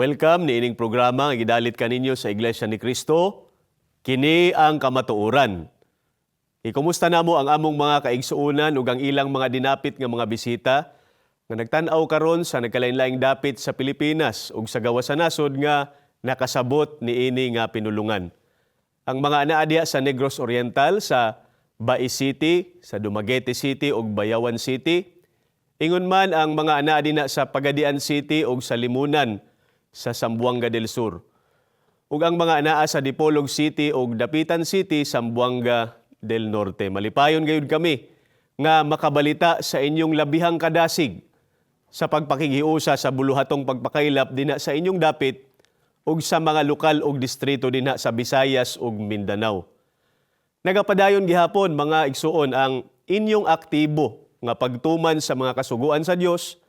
Welcome ni ining programa nga gidalit kaninyo sa Iglesia ni Cristo. Kini ang kamatuoran. Ikumusta namo ang among mga kaigsuunan ug ang ilang mga dinapit nga mga bisita nga nagtan-aw karon sa nagkalain-laing dapit sa Pilipinas ug sa gawa sa nasod nga nakasabot ni ini nga pinulungan. Ang mga anaa diha sa Negros Oriental sa Bai City, sa Dumaguete City ug Bayawan City, Ingon man ang mga anaa dinha sa Pagadian City ug sa Limunan sa Sambuanga del Sur. Ug ang mga anaa sa Dipolog City ug Dapitan City Sambuanga del Norte. Malipayon gayud kami nga makabalita sa inyong labihang kadasig sa pagpakigiusa sa buluhatong pagpakaylap dinha sa inyong dapit ug sa mga lokal ug distrito dinha sa Visayas ug Mindanao. Nagapadayon gihapon mga igsuon ang inyong aktibo nga pagtuman sa mga kasuguan sa Dios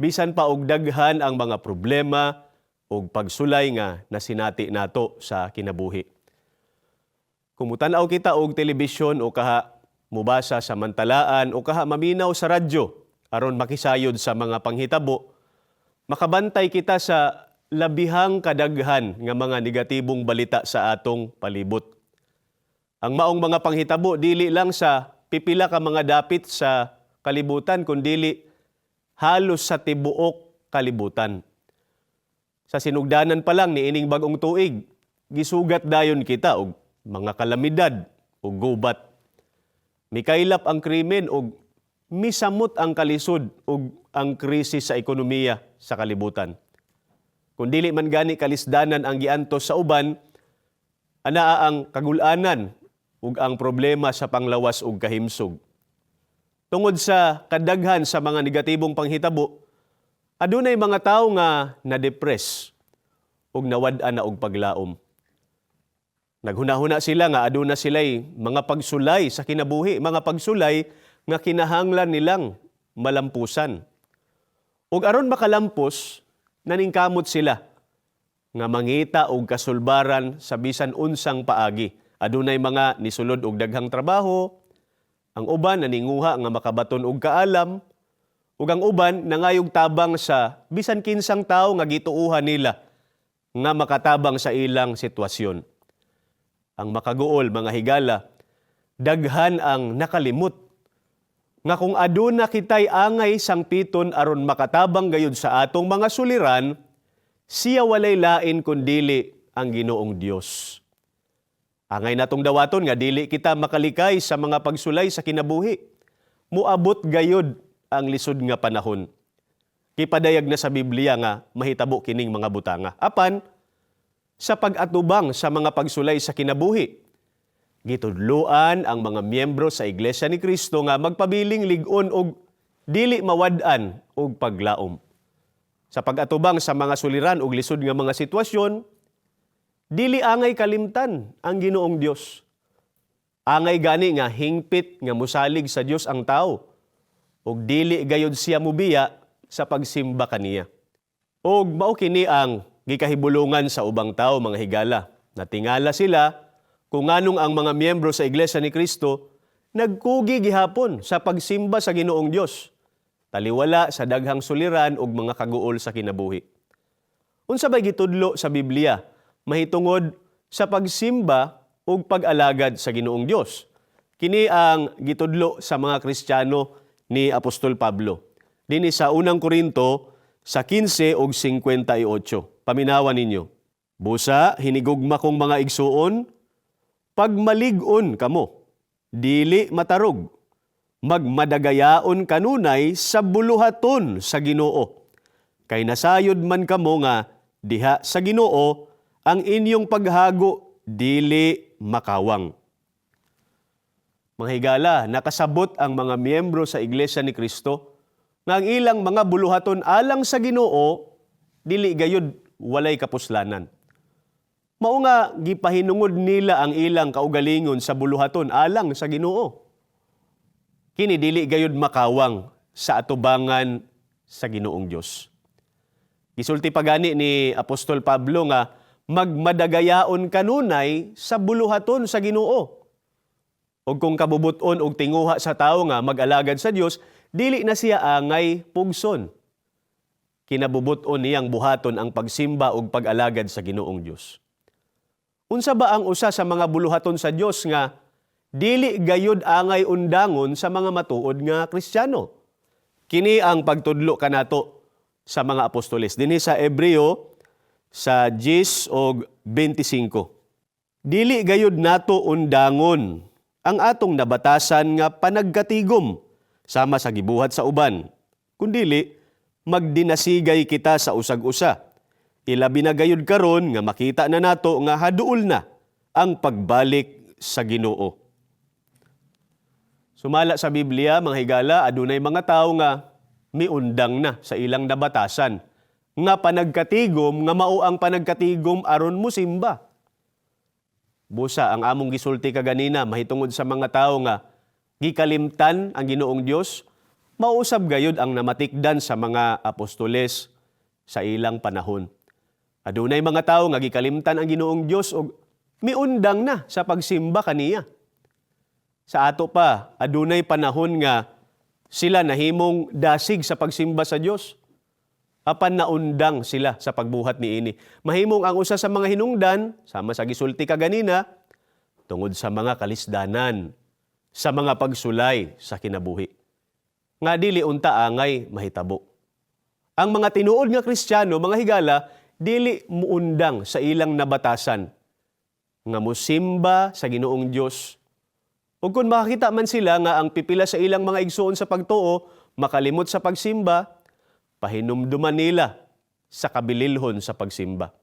bisan pa og daghan ang mga problema ug pagsulay nga nasinati nato sa kinabuhi. Kumutan-aw kita og telebisyon o kaha mubasa sa mantalaan o kaha maminaw sa radyo aron makisayod sa mga panghitabo, makabantay kita sa labihang kadaghan nga mga negatibong balita sa atong palibot. Ang maong mga panghitabo dili lang sa pipila ka mga dapit sa kalibutan kundi halos sa tibuok kalibutan. Sa sinugdanan pa lang ni ining bagong tuig, gisugat dayon kita og mga kalamidad ug gubat. Mikaylap ang krimen ug misamot ang kalisod ug ang krisis sa ekonomiya sa kalibutan. Kung dili man gani kalisdanan ang giantos sa uban, anaa ang kagulanan ug ang problema sa panglawas ug kahimsog. Tungod sa kadaghan sa mga negatibong panghitabo, adunay mga tawo nga na-depress ug nawad-an na og paglaom. Naghunahuna sila nga aduna sila'y mga pagsulay sa kinabuhi, mga pagsulay nga kinahanglan nilang malampusan. Ug aron makalampos, naningkamot sila nga mangita og kasulbaran sa bisan unsang paagi. Adunay mga nisulod og daghang trabaho, ang uban naninguha nga makabaton og kaalam, ug ang uban nangayog tabang sa bisan kinsang tawo nga gituuhan nila nga makatabang sa ilang sitwasyon. Ang makaguol mga higala, daghan ang nakalimot nga kung aduna kitay angay sang piton aron makatabang gayud sa atong mga suliran, siya walay lain kundili ang Ginoong Dios. Angay natong dawaton nga dili kita makalikay sa mga pagsulay sa kinabuhi. Muabot gayud ang lisod nga panahon. Kipadayag na sa Biblia nga mahitabo kining mga butanga. Apan sa pag-atubang sa mga pagsulay sa kinabuhi, gitudluan ang mga miyembro sa Iglesia ni Kristo nga magpabiling ligon og dili mawad-an og paglaom. Sa pag-atubang sa mga suliran og lisod nga mga sitwasyon, dili angay kalimtan ang Ginoong Dios. Angay gani nga hingpit nga musalig sa Dios ang tao ug dili gayud siya mubiya sa pagsimba kaniya. Og mao kini ang gikahibulungan sa ubang tao mga higala. Natingala sila kung anong ang mga miyembro sa Iglesia ni Kristo nagkugi gihapon sa pagsimba sa Ginoong Dios. Taliwala sa daghang suliran ug mga kaguol sa kinabuhi. Unsa bay gitudlo sa Biblia mahitungod sa pagsimba ug pag-alagad sa Ginoong Dios. Kini ang gitudlo sa mga Kristiyano ni Apostol Pablo. Dini sa unang Korinto sa 15 ug 58. Paminawan ninyo. Busa hinigugma kong mga igsuon, pagmalig-on kamo, dili matarog, magmadagayaon kanunay sa buluhaton sa Ginoo. Kay nasayod man kamo nga diha sa Ginoo ang inyong paghago dili makawang. Mga higala, nakasabot ang mga miyembro sa Iglesia ni Kristo nga ang ilang mga buluhaton alang sa Ginoo dili gayud walay kapuslanan. Mao nga gipahinungod nila ang ilang kaugalingon sa buluhaton alang sa Ginoo. Kini dili gayud makawang sa atubangan sa Ginoong Dios. Gisulti pa gani ni Apostol Pablo nga magmadagayaon kanunay sa buluhaton sa Ginoo. O kung kabubuton og tinguha sa tao nga mag-alagad sa Dios, dili na siya angay pugson. kinabubuton niyang buhaton ang pagsimba ug pag-alagad sa Ginoong Dios. Unsa ba ang usa sa mga buluhaton sa Dios nga dili gayud angay undangon sa mga matuod nga Kristiyano? Kini ang pagtudlo kanato sa mga apostoles dinhi sa Ebreo sa 10 og 25. Dili gayud nato undangon ang atong nabatasan nga panagkatigom sama sa gibuhat sa uban. Kundili magdinasigay kita sa usag-usa. Ilabi na gayud karon nga makita na nato nga haduol na ang pagbalik sa Ginoo. Sumala sa Biblia, mga higala, adunay mga tao nga miundang na sa ilang nabatasan nga panagkatigom nga mao ang panagkatigom aron mo simba. Busa ang among gisulti kaganina mahitungod sa mga tao nga gikalimtan ang Ginoong Dios mausab gayud ang namatikdan sa mga apostoles sa ilang panahon. Adunay mga tao nga gikalimtan ang Ginoong Dios og miundang na sa pagsimba kaniya. Sa ato pa, adunay panahon nga sila nahimong dasig sa pagsimba sa Dios. Apan naundang sila sa pagbuhat ni ini. Mahimong ang usa sa mga hinungdan, sama sa gisulti kaganina, tungod sa mga kalisdanan, sa mga pagsulay sa kinabuhi. Nga dili unta angay mahitabo. Ang mga tinuod nga Kristiyano, mga higala, dili muundang sa ilang nabatasan nga musimba sa Ginoong Dios Ug kung makakita man sila nga ang pipila sa ilang mga igsoon sa pagtuo, makalimot sa pagsimba, pahinumduman nila sa kabililhon sa pagsimba.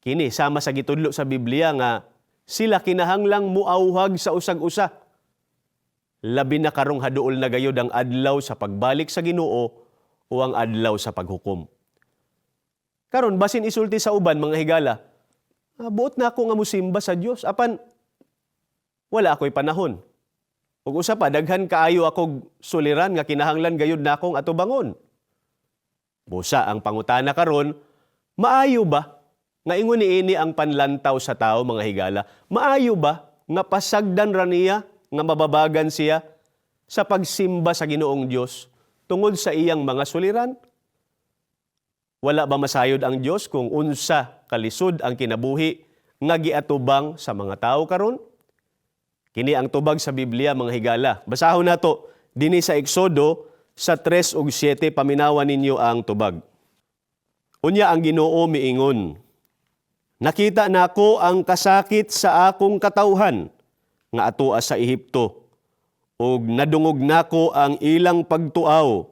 Kini sama sa gitudlo sa Biblia nga sila kinahanglang muawhag sa usag-usa. Labi na karong haduol na gayod ang adlaw sa pagbalik sa Ginoo o ang adlaw sa paghukom. Karon basin isulti sa uban mga higala, ah, buot na ako nga musimba sa Dios apan wala ako'y panahon. Ug usa pa daghan kaayo ako suliran nga kinahanglan gayud na akong atubangon. Busa ang pangutana karon, maayo ba nga ingon niini ang panlantaw sa tao mga higala? Maayo ba nga pasagdan ra niya nga mababagan siya sa pagsimba sa Ginoong Dios tungod sa iyang mga suliran? Wala ba masayod ang Dios kung unsa kalisod ang kinabuhi nga giatubang sa mga tao karon? Kini ang tubag sa Biblia mga higala. Basahon nato dinhi sa Eksodo sa 3 ug 7 paminawan ninyo ang tubag. Unya ang Ginoo miingon, Nakita nako ang kasakit sa akong katawhan nga atoa sa Ehipto ug nadungog nako ang ilang pagtuaw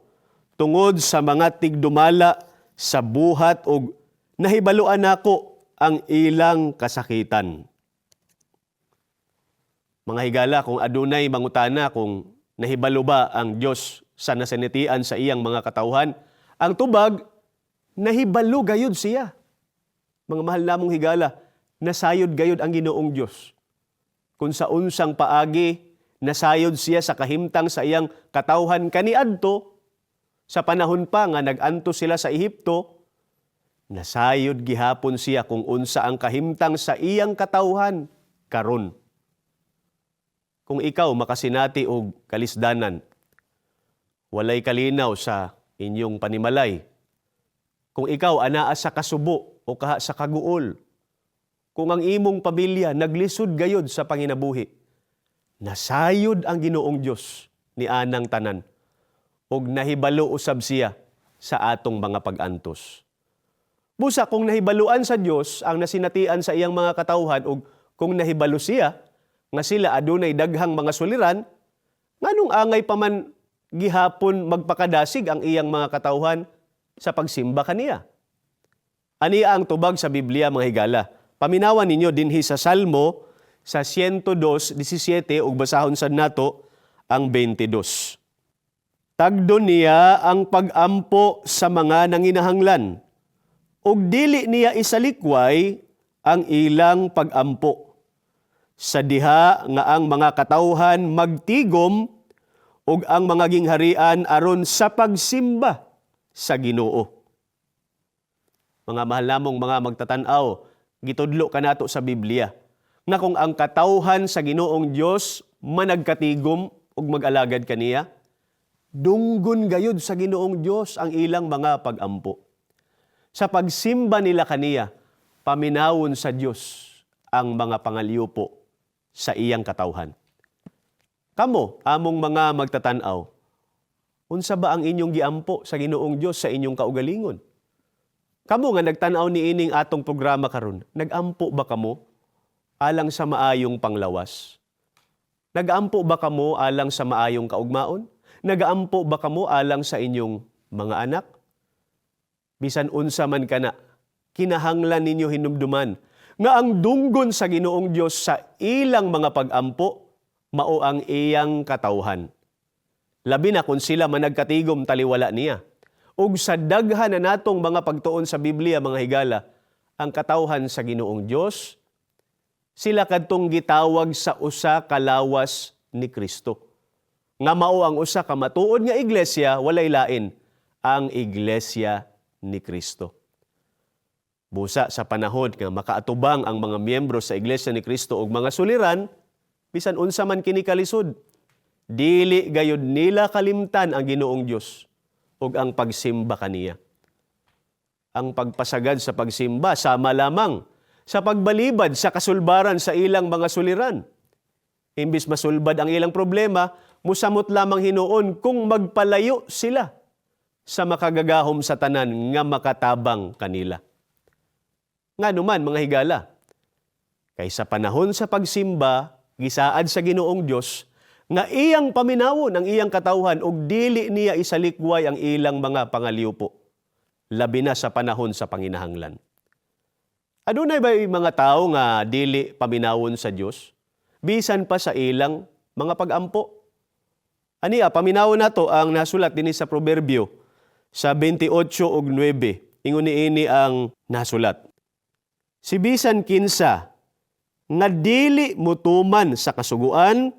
tungod sa mga tigdumala sa buhat ug nahibaluan nako ang ilang kasakitan. Mga higala, kung adunay mangutana kung nahibalo ba ang Dios sa nasanitian sa iyang mga katawhan, ang tubag, nahibalo gayud siya. Mga mahal namong higala, nasayod gayud ang ginoong Diyos. Kung sa unsang paagi, nasayod siya sa kahimtang sa iyang katawhan kaniadto, sa panahon pa nga naganto sila sa Ehipto, nasayod gihapon siya kung unsa ang kahimtang sa iyang katawhan karon. Kung ikaw makasinati og kalisdanan, walay kalinaw sa inyong panimalay. Kung ikaw anaa sa kasubo o kaha sa kaguol, kung ang imong pamilya naglisod gayod sa panginabuhi, nasayod ang Ginoong Dios ni anang tanan og nahibalo usab siya sa atong mga pag-antos. Busa kung nahibaluan sa Dios ang nasinatian sa iyang mga katawhan ug kung nahibalo siya nga sila adunay daghang mga suliran, nganong angay pa man gihapon magpakadasig ang iyang mga katawhan sa pagsimba kaniya. Ani ang tubag sa Biblia mga higala. Paminawan ninyo dinhi sa Salmo sa 102:17 ug basahon sad nato ang 22. Tagdo niya ang pagampo sa mga nanginahanglan ug dili niya isalikway ang ilang pagampo sa diha nga ang mga katawhan magtigom ug ang mga gingharian aron sa pagsimba sa Ginoo. Mga mahal namong mga magtatanaw, gitudlo kanato sa Biblia nga kung ang katawhan sa Ginoong Dios managkatigom ug mag-alagad kaniya, dunggon gayud sa Ginoong Dios ang ilang mga pagampo. Sa pagsimba nila kaniya, paminawon sa Dios ang mga pangaliupo sa iyang katawhan. Kamo, among mga magtatanaw, unsa ba ang inyong giampo sa Ginoong Dios sa inyong kaugalingon? Kamo nga nagtanaw ni ining atong programa karon, nagampo ba kamo alang sa maayong panglawas? Nagampo ba kamo alang sa maayong kaugmaon? Nagaampo ba kamo alang sa inyong mga anak? Bisan unsa man kana, kinahanglan ninyo hinumduman nga ang dunggon sa Ginoong Dios sa ilang mga pagampo mao ang iyang katawhan. Labi na kung sila managkatigom taliwala niya. Ug sa daghan na natong mga pagtuon sa Biblia mga higala, ang katawhan sa Ginoong Dios sila kadtong gitawag sa usa ka lawas ni Kristo. Nga mao ang usa ka matuod nga iglesia walay lain ang iglesia ni Kristo. Busa sa panahon nga makaatubang ang mga miyembro sa iglesia ni Kristo ug mga suliran bisan unsa man kini kalisod dili gayud nila kalimtan ang Ginoong Dios ug ang pagsimba kaniya. Ang pagpasagad sa pagsimba sama lamang sa pagbalibad sa kasulbaran sa ilang mga suliran. Imbis masulbad ang ilang problema, musamot lamang hinuon kung magpalayo sila sa makagagahom sa tanan nga makatabang kanila. Nga naman mga higala, kay sa panahon sa pagsimba, gisaad sa Ginoong Dios nga iyang paminawon ang iyang katawhan ug dili niya isalikway ang ilang mga pangaliupo labi na sa panahon sa panginahanglan. Adunay ba mga tao nga dili paminawon sa Dios bisan pa sa ilang mga pagampo? Aniya paminawon nato ang nasulat dinhi sa proverbio sa 28 ug 9. Ingon ini ang nasulat. Si bisan kinsa nga dili mutuman sa kasuguan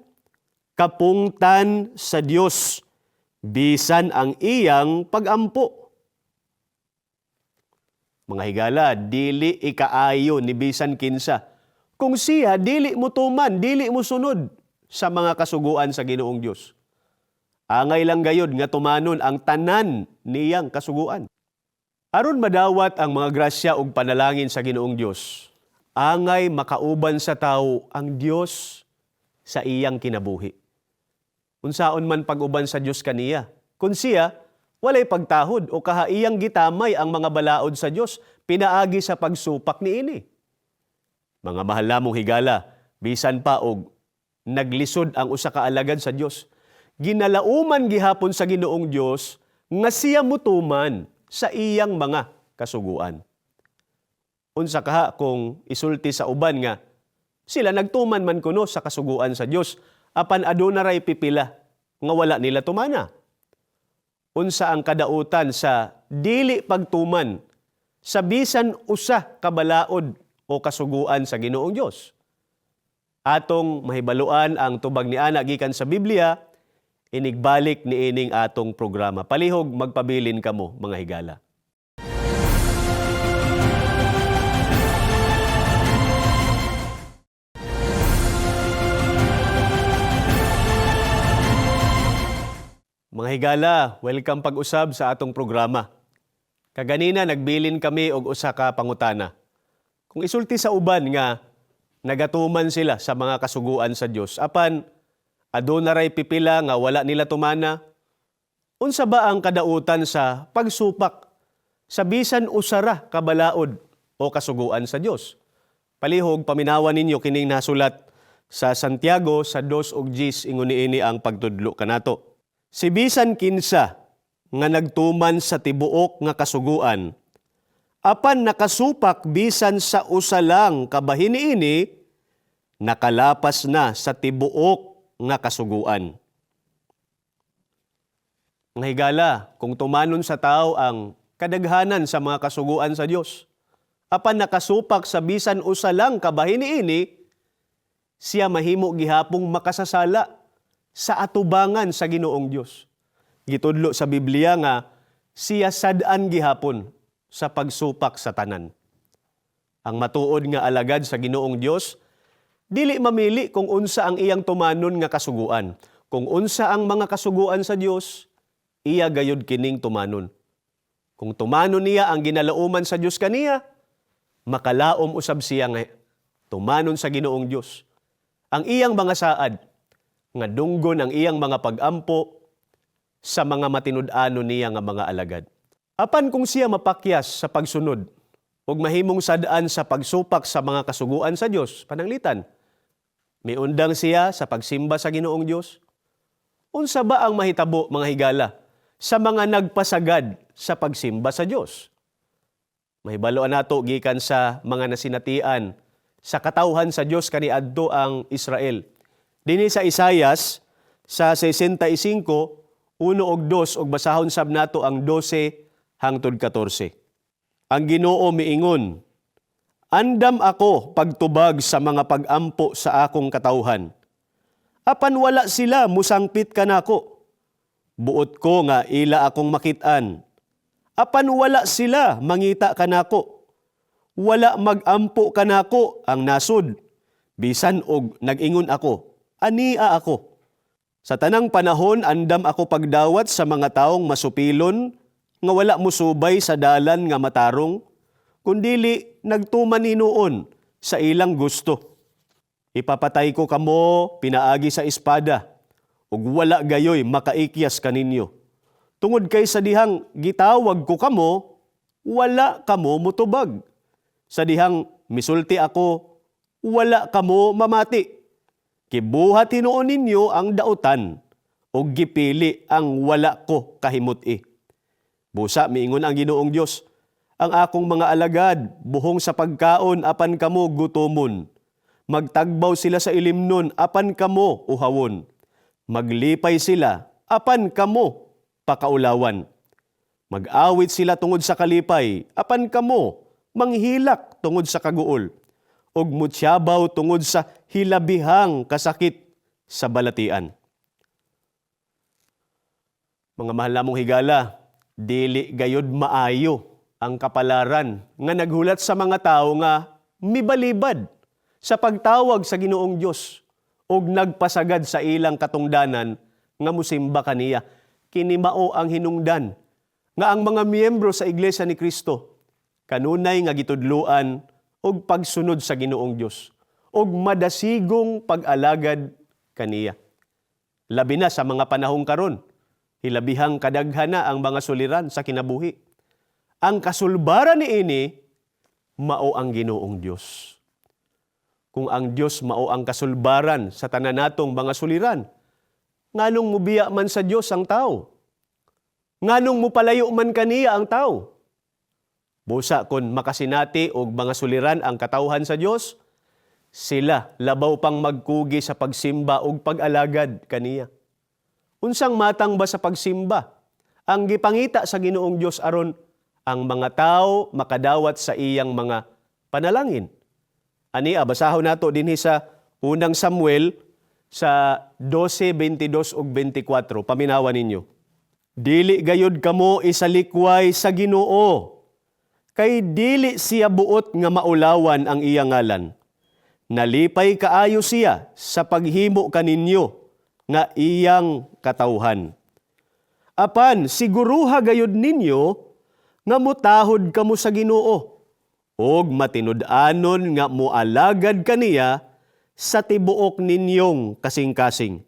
kapungtan sa Dios bisan ang iyang pagampo. Mga higala, dili ikaayo ni bisan kinsa. Kung siya dili mo tuman, dili mo sunod sa mga kasuguan sa Ginoong Dios. Angay lang gayod nga tumanon ang tanan niyang kasuguan. Aron madawat ang mga grasya ug panalangin sa Ginoong Dios, angay makauban sa tao ang Dios sa iyang kinabuhi. Unsaon man pag-uban sa Dios kaniya, kun siya walay pagtahod o kahaiyang gitamay ang mga balaod sa Dios pinaagi sa pagsupak niini. Mga mahal mong higala, bisan pa og naglisod ang usa ka alagad sa Dios, ginalauman gihapon sa Ginoong Dios nga siya mutuman sa iyang mga kasuguan. Unsa kaha kung isulti sa uban nga sila nagtuman man kuno sa kasuguan sa Dios apan aduna ray pipila nga wala nila tumana. Unsa ang kadautan sa dili pagtuman sa bisan usa ka balaod o kasuguan sa Ginoong Dios. Atong mahibaluan ang tubag ni ana gikan sa Biblia, inigbalik ni ining atong programa. Palihog magpabilin kamo mga higala. Mga higala, welcome pag-usab sa atong programa. Kaganina nagbilin kami og usa ka pangutana. Kung isulti sa uban nga nagatuman sila sa mga kasuguan sa Dios, apan aduna ray pipila nga wala nila tumana, unsa ba ang kadautan sa pagsupak sa bisan usara kabalaod o kasuguan sa Dios? Palihog paminawan ninyo kining nasulat sa Santiago sa 2 ug 10 ingon niini ang pagtudlo kanato. Si bisan kinsa nga nagtuman sa tibuok nga kasuguan apan nakasupak bisan sa usa lang kabahin ini nakalapas na sa tibuok nga kasuguan. Nga higala, kung tumanon sa tao ang kadaghanan sa mga kasuguan sa Dios, apan nakasupak sa bisan usa lang kabahin ini siya mahimo gihapong makasasala sa atubangan sa Ginoong Dios. Gitudlo sa Biblia nga siya sadaan gihapon sa pagsupak sa tanan. Ang matuod nga alagad sa Ginoong Dios dili mamili kung unsa ang iyang tumanon nga kasuguan. Kung unsa ang mga kasuguan sa Dios, iya gayud kining tumanon. Kung tumanon niya ang ginalauman sa Dios kaniya, makalaom usab siya nga tumanon sa Ginoong Dios. Ang iyang mga saad nga dunggon ang iyang mga pagampo sa mga matinud-ano niya nga mga alagad. Apan kung siya mapakyas sa pagsunod ug mahimong sadaan sa pagsupak sa mga kasuguan sa Dios, pananglitan, may undang siya sa pagsimba sa Ginoong Dios. Unsa ba ang mahitabo mga higala sa mga nagpasagad sa pagsimba sa Dios? Mahibaloan nato gikan sa mga nasinatian sa katawhan sa Dios kaniadto ang Israel. Dinhi sa Isayas sa 65 uno og dos og basahon sab nato ang 12 hangtod 14. Ang Ginoo miingon, Andam ako pagtubag sa mga pagampo sa akong katawhan. Apan wala sila musangpit kanako. Buot ko nga ila akong makitaan. Apan wala sila mangita kanako. Wala magampo kanako ang nasod. Bisan og nag-ingon ako, ania ako. Sa tanang panahon, andam ako pagdawat sa mga taong masupilon, nga wala musubay sa dalan nga matarong, kundili nagtuman hinuon sa ilang gusto. Ipapatay ko kamo pinaagi sa espada, ug wala gayoy makaikyas kaninyo. Tungod kay sa dihang gitawag ko kamo, wala kamo mutubag. Sa dihang misulti ako, wala kamo mamati. Kibuhat hinuon ninyo ang dautan, ug gipili ang wala ko kahimuti. Busa miingon ang Ginoong Dios, ang akong mga alagad buhong sa pagkaon apan kamo gutomon. Magtagbaw sila sa ilimnon apan kamo uhawon. Maglipay sila apan kamo pakaulawan. Mag-awit sila tungod sa kalipay apan kamo manghilak tungod sa kaguol. Ug mutyabaw tungod sa hilabihang kasakit sa balatian. Mga mahal namong higala, dili gayod maayo ang kapalaran nga naghulat sa mga tao nga mibalibad sa pagtawag sa Ginoong Dios ug nagpasagad sa ilang katungdanan nga musimba kaniya kini mao ang hinungdan nga ang mga miyembro sa iglesia ni Kristo kanunay nga gitudluan og pagsunod sa Ginoong Dios ug madasigong pag-alagad kaniya labi na sa mga panahong karon hilabihang kadaghan na ang mga suliran sa kinabuhi. Ang kasulbaran ni ini, mao ang ginoong Diyos. Kung ang Diyos mao ang kasulbaran sa tanan natong mga suliran, nganong mubiya man sa Diyos ang tao? Nganong mupalayo man kaniya ang tao? Busa kon makasinati og mga suliran ang katawhan sa Diyos, sila labaw pang magkugi sa pagsimba og pag-alagad kaniya. Unsang matang ba sa pagsimba? Ang gipangita sa Ginoong Dios aron ang mga tao makadawat sa iyang mga panalangin. Ani basahon nato dinhi sa unang Samuel sa 12:22 ug 24 paminawan ninyo. Dili gayud kamo isalikway sa Ginoo kay dili siya buot nga maulawan ang iyang ngalan. Nalipay kaayo siya sa paghimo kaninyo nga iyang katawhan. Apan siguruha gayud ninyo nga mutahod kamo sa Ginoo og matinud-anon nga mualagad kaniya sa tibuok ninyong kasing-kasing.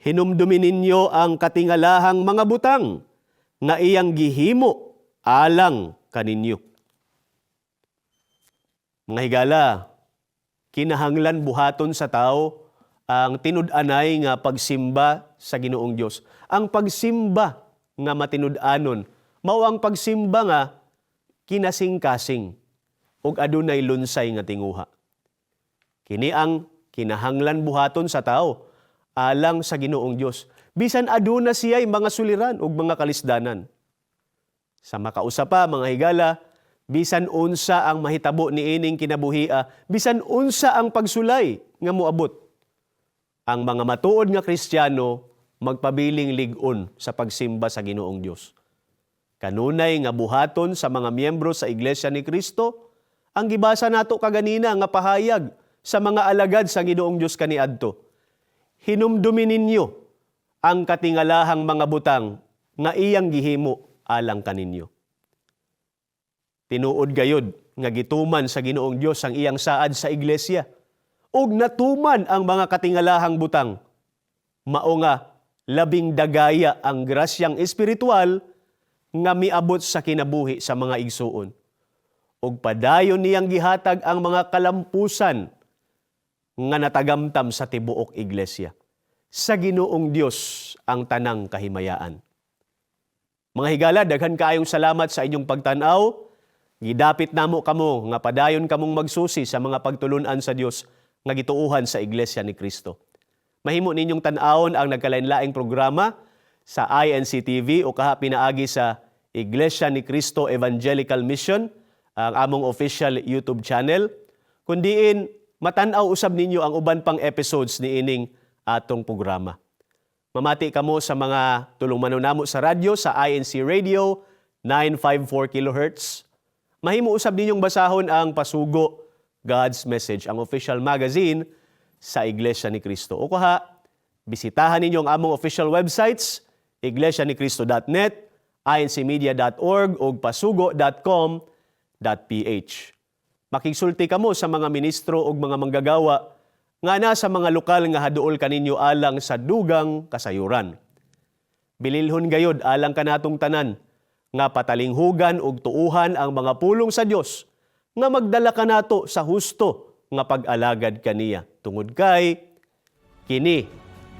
Hinumdumi ninyo ang katingalahang mga butang nga iyang gihimo alang kaninyo. Mga higala, kinahanglan buhaton sa tao ang tinud-anay nga pagsimba sa Ginoong Dios. Ang pagsimba nga matinud-anon mao ang pagsimba nga kinasing-kasing ug adunay lunsay nga tinguha. Kini ang kinahanglan buhaton sa tao alang sa Ginoong Dios. Bisan aduna siya'y mga suliran ug mga kalisdanan. Sa makausapa mga higala, bisan unsa ang mahitabo ni ining kinabuhia, bisan unsa ang pagsulay nga moabot ang mga matuod nga Kristiyano magpabiling ligon sa pagsimba sa Ginoong Dios. Kanunay nga buhaton sa mga miyembro sa Iglesia ni Kristo, ang gibasa nato kaganina nga pahayag sa mga alagad sa Ginoong Dios kaniadto. Hinumdumi ninyo ang katingalahang mga butang nga iyang gihimo alang kaninyo. Tinuod gayod nga gituman sa Ginoong Dios ang iyang saad sa iglesia ug natuman ang mga katingalahang butang. Mao nga labing dagaya ang grasyang espiritual nga miabot sa kinabuhi sa mga igsuon. Ug padayon niyang gihatag ang mga kalampusan nga natagamtam sa tibuok iglesia. Sa Ginoong Dios ang tanang kahimayaan. Mga higala, daghan kaayong salamat sa inyong pagtanaw. Gidapit namo kamo nga padayon kamong magsusi sa mga pagtulunan sa Dios nga gituuhan sa Iglesia ni Kristo. Mahimo ninyong tan-awon ang nagkalain-laing programa sa INC TV o kaha pinaagi sa Iglesia ni Cristo Evangelical Mission, ang among official YouTube channel. Kundiin matan-aw usab ninyo ang uban pang episodes ni ining atong programa. Mamati kamo sa mga tulong manunamo sa radyo sa INC Radio 954 kHz. Mahimo usab ninyong basahon ang Pasugo God's Message, ang official magazine sa Iglesia ni Cristo. O kaha, bisitahan ninyo ang among official websites, iglesianikristo.net, incmedia.org o pasugo.com.ph. Makigsulti kamo sa mga ministro o mga manggagawa nga na sa mga lokal nga haduol kaninyo alang sa dugang kasayuran. Bililhon gayod alang kanatong tanan nga patalinghugan ug tuuhan ang mga pulong sa Dios nga magdala kanato sa husto nga pag-alagad kaniya tungod kay kini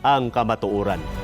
ang kamatuoran.